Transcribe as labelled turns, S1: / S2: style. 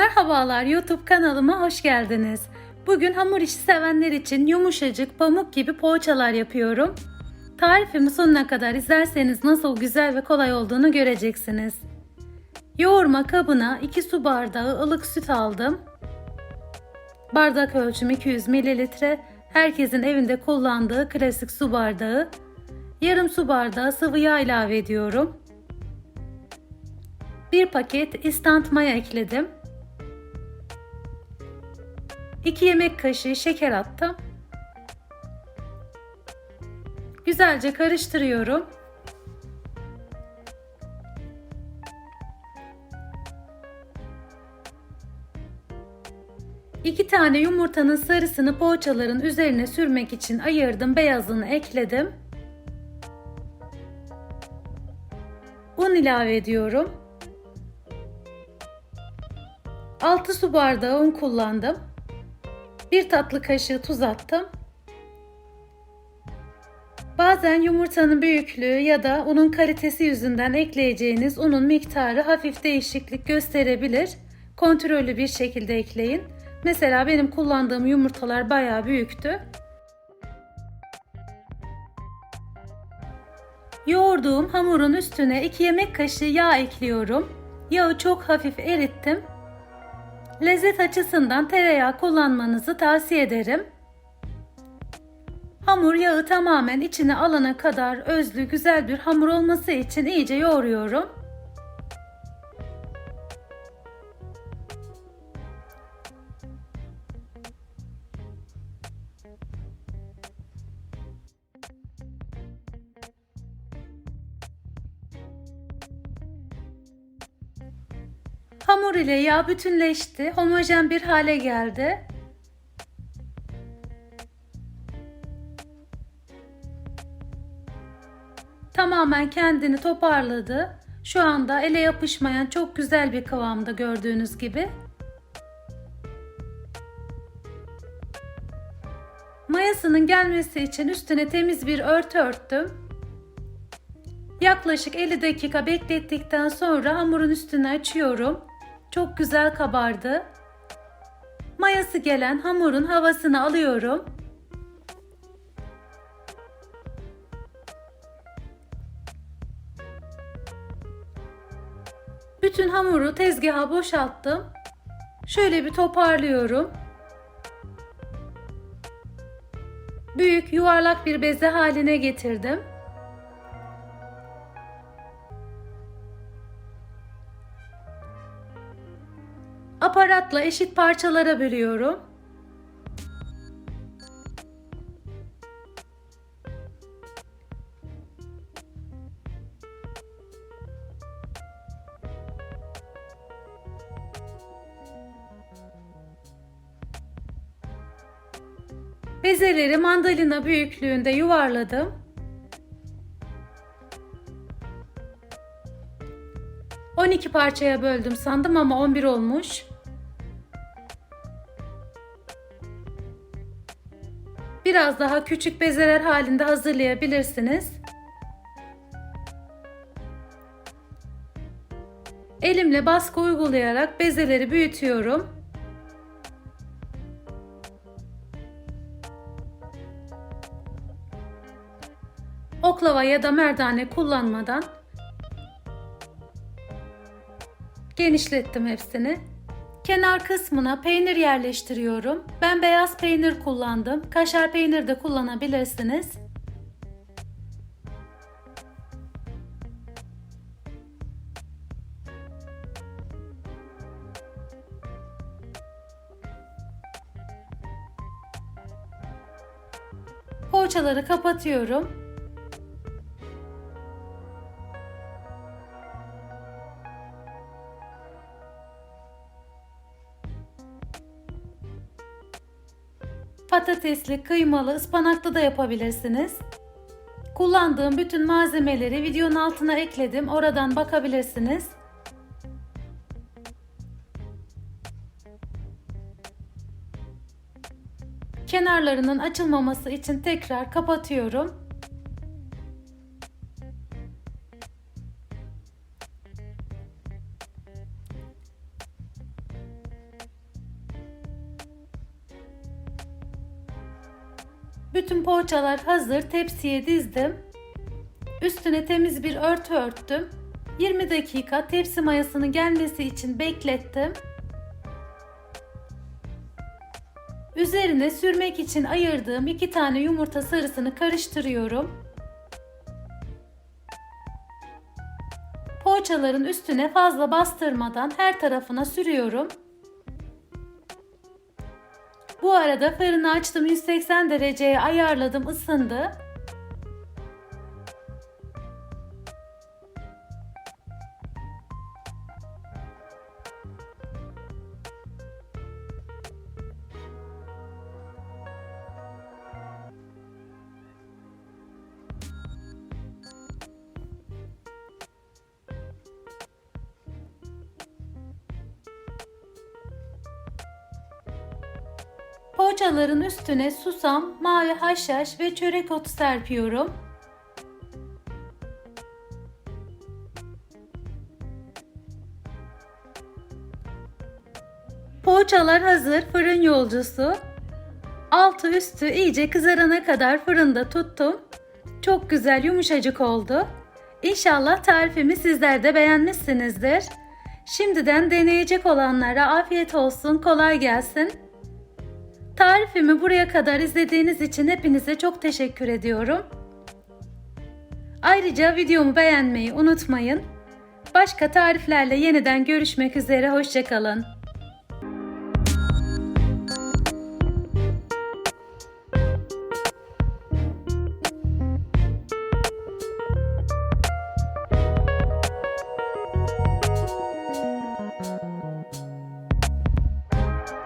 S1: Merhabalar YouTube kanalıma hoş geldiniz. Bugün hamur işi sevenler için yumuşacık pamuk gibi poğaçalar yapıyorum. Tarifimi sonuna kadar izlerseniz nasıl güzel ve kolay olduğunu göreceksiniz. Yoğurma kabına 2 su bardağı ılık süt aldım. Bardak ölçüm 200 ml. Herkesin evinde kullandığı klasik su bardağı. Yarım su bardağı sıvı yağ ilave ediyorum. Bir paket instant maya ekledim. 2 yemek kaşığı şeker attım. Güzelce karıştırıyorum. İki tane yumurtanın sarısını poğaçaların üzerine sürmek için ayırdım. Beyazını ekledim. Un ilave ediyorum. 6 su bardağı un kullandım. 1 tatlı kaşığı tuz attım. Bazen yumurtanın büyüklüğü ya da unun kalitesi yüzünden ekleyeceğiniz unun miktarı hafif değişiklik gösterebilir. Kontrollü bir şekilde ekleyin. Mesela benim kullandığım yumurtalar bayağı büyüktü. Yoğurduğum hamurun üstüne 2 yemek kaşığı yağ ekliyorum. Yağı çok hafif erittim. Lezzet açısından tereyağı kullanmanızı tavsiye ederim. Hamur yağı tamamen içine alana kadar özlü güzel bir hamur olması için iyice yoğuruyorum. Hamur ile yağ bütünleşti, homojen bir hale geldi. Tamamen kendini toparladı. Şu anda ele yapışmayan çok güzel bir kıvamda gördüğünüz gibi. Mayasının gelmesi için üstüne temiz bir örtü örttüm. Yaklaşık 50 dakika beklettikten sonra hamurun üstünü açıyorum. Çok güzel kabardı. Mayası gelen hamurun havasını alıyorum. Bütün hamuru tezgaha boşalttım. Şöyle bir toparlıyorum. Büyük yuvarlak bir beze haline getirdim. Aparatla eşit parçalara bölüyorum. Bezeleri mandalina büyüklüğünde yuvarladım. On iki parçaya böldüm sandım ama on bir olmuş. Biraz daha küçük bezeler halinde hazırlayabilirsiniz. Elimle baskı uygulayarak bezeleri büyütüyorum. Oklava ya da merdane kullanmadan genişlettim hepsini. Kenar kısmına peynir yerleştiriyorum. Ben beyaz peynir kullandım. Kaşar peynir de kullanabilirsiniz. Poğaçaları kapatıyorum. Patatesli, kıymalı, ıspanaklı da yapabilirsiniz. Kullandığım bütün malzemeleri videonun altına ekledim. Oradan bakabilirsiniz. Kenarlarının açılmaması için tekrar kapatıyorum. Bütün poğaçalar hazır. Tepsiye dizdim. Üstüne temiz bir örtü örttüm. 20 dakika tepsi mayasının gelmesi için beklettim. Üzerine sürmek için ayırdığım iki tane yumurta sarısını karıştırıyorum. Poğaçaların üstüne fazla bastırmadan her tarafına sürüyorum. Bu arada fırını açtım 180 dereceye ayarladım ısındı. Poğaçaların üstüne susam, mavi haşhaş ve çörek otu serpiyorum. Poğaçalar hazır, fırın yolcusu. Altı üstü iyice kızarana kadar fırında tuttum. Çok güzel yumuşacık oldu. İnşallah tarifimi sizler de beğenmişsinizdir. Şimdiden deneyecek olanlara afiyet olsun, kolay gelsin. Tarifimi buraya kadar izlediğiniz için hepinize çok teşekkür ediyorum. Ayrıca videomu beğenmeyi unutmayın. Başka tariflerle yeniden görüşmek üzere, hoşçakalın.